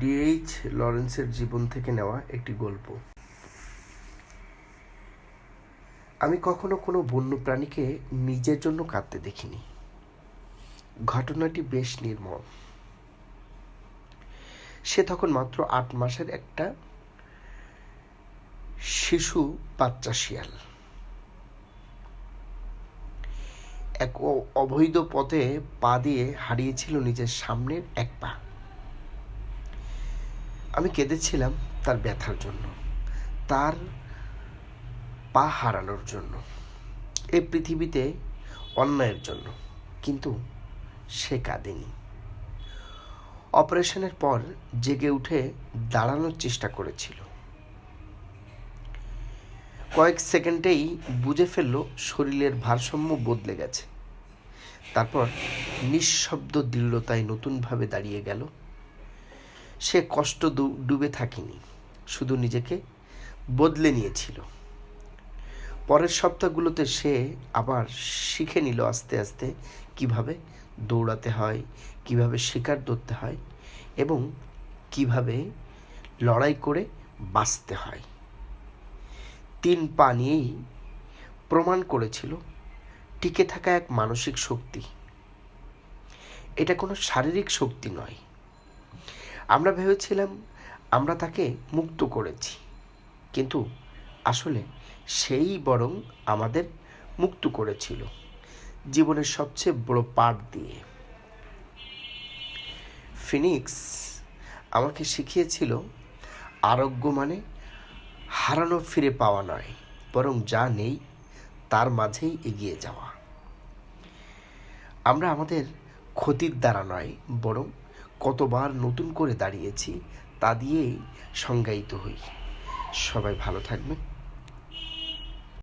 DH লরেন্সের জীবন থেকে নেওয়া একটি গল্প। আমি কখনো কোনো বন্য প্রাণীকে নিজের জন্য কাঁদতে দেখিনি। ঘটনাটি বেশ নির্মল। সে তখন মাত্র আট মাসের একটা শিশু বাচ্চা শিয়াল। এক অবৈধ পথে পা দিয়ে হারিয়েছিল নিজের সামনের এক পা। আমি কেঁদেছিলাম তার ব্যথার জন্য, তার পা হারানোর জন্য এই পৃথিবীতে অন্যায়ের জন্য, কিন্তু সে কাঁদেনি। অপারেশনের পর জেগে উঠে দাঁড়ানোর চেষ্টা করেছিল। কয়েক সেকেন্ডেই বুঝে ফেলল শরীরের ভারসাম্য বদলে গেছে। তারপর নিঃশব্দ দৃঢ়তায় নতুনভাবে দাঁড়িয়ে গেল। সে কষ্ট ডুবে থাকেনি, শুধু নিজেকে বদলে নিয়েছিল। পরের সপ্তাহগুলোতে সে আবার শিখে নিল আস্তে আস্তে কীভাবে দৌড়াতে হয়, কীভাবে শিকার ধরতে হয় এবং কীভাবে লড়াই করে বাঁচতে হয়। তিন পা নিয়েই প্রমাণ করেছিল টিকে থাকা এক মানসিক শক্তি। এটা কোনো শারীরিক শক্তি নয় আমরা ভেবেছিলাম আমরা তাকে মুক্ত করেছি। কিন্তু আসলে সেই বরং আমাদের মুক্ত করেছিল। জীবনের সবচেয়ে বড় পাঠ দিয়ে। ফিনিক্স আমাকে শিখিয়েছিল, আরোগ্য মানে হারানো ফিরে পাওয়া নয়, বরং যা নেই তার মাঝেই এগিয়ে যাওয়া। আমরা আমাদের ক্ষতির দ্বারা নয়, বরং কতবার নতুন করে দাঁড়িয়েছি তা দিয়েই সংজ্ঞায়িত হই। সবাই ভালো থাকবেন।